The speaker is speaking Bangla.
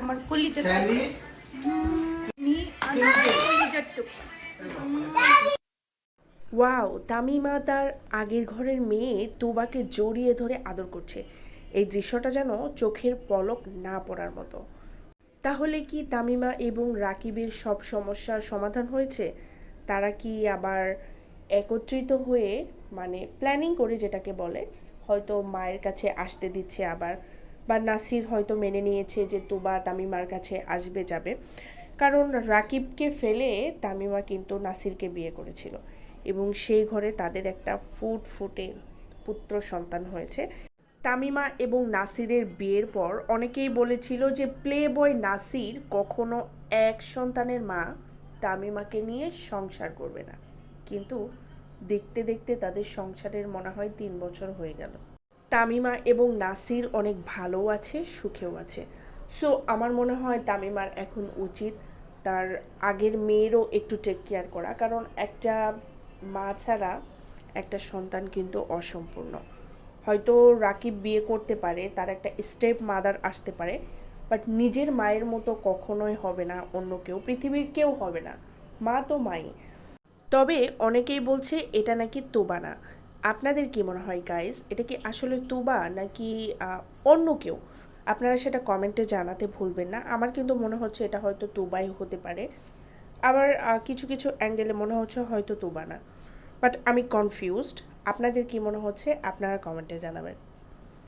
আমার ওয়াও তামিমা তার আগের ঘরের মেয়ে তোবাকে জড়িয়ে ধরে আদর করছে। এই দৃশ্যটা যেন চোখের পলক না পড়ার মতো। তাহলে কি তামিমা এবং রাকিবের সব সমস্যার সমাধান হয়েছে? তারা কি আবার একত্রিত হয়ে মানে প্ল্যানিং করে যেটাকে বলে হয়তো মায়ের কাছে আসতে দিচ্ছে আবার? বা নাসির হয়তো মেনে নিয়েছে যে তোবা তামিমার কাছে আসবে, যাবে। কারণ রাকিবকে ফেলে তামিমা কিন্তু নাসিরকে বিয়ে করেছিল এবং সেই ঘরে তাদের একটা ফুট ফুটে পুত্র সন্তান হয়েছে। তামিমা এবং নাসিরের বিয়ের পর অনেকেই বলেছিল যে প্লে বয় নাসির কখনো এক সন্তানের মা তামিমাকে নিয়ে সংসার করবে না। কিন্তু দেখতে দেখতে তাদের সংসারের মনে হয় তিন বছর হয়ে গেল। তামিমা এবং নাসির অনেক ভালো আছে, সুখেও আছে। সো আমার মনে হয় তামিমার এখন উচিত তার আগের মেয়েরও একটু টেক কেয়ার করা। কারণ একটা মা ছাড়া একটা সন্তান কিন্তু অসম্পূর্ণ। হয়তো রাকিব বিয়ে করতে পারে, তার একটা স্টেপ মাদার আসতে পারে বাট নিজের মায়ের মতো কখনোই হবে না, অন্য কেউ, পৃথিবীর কেউ হবে না। মা তো মাই। তবে অনেকেই বলছে, এটা নাকি তোবা না। আপনাদের কি মনে হয় গাইজ এটা কি আসলে তুবা নাকি অন্য কেউ? আপনারা সেটা কমেন্টে জানাতে ভুলবেন না। আমার কিন্তু মনে হচ্ছে এটা হয়তো তুবাই হতে পারে। আবার কিছু কিছু অ্যাঙ্গেলে মনে হচ্ছে হয়তো তুবা না। বাট আমি কনফিউজড আপনাদের কি মনে হচ্ছে, আপনারা কমেন্টে জানাবেন।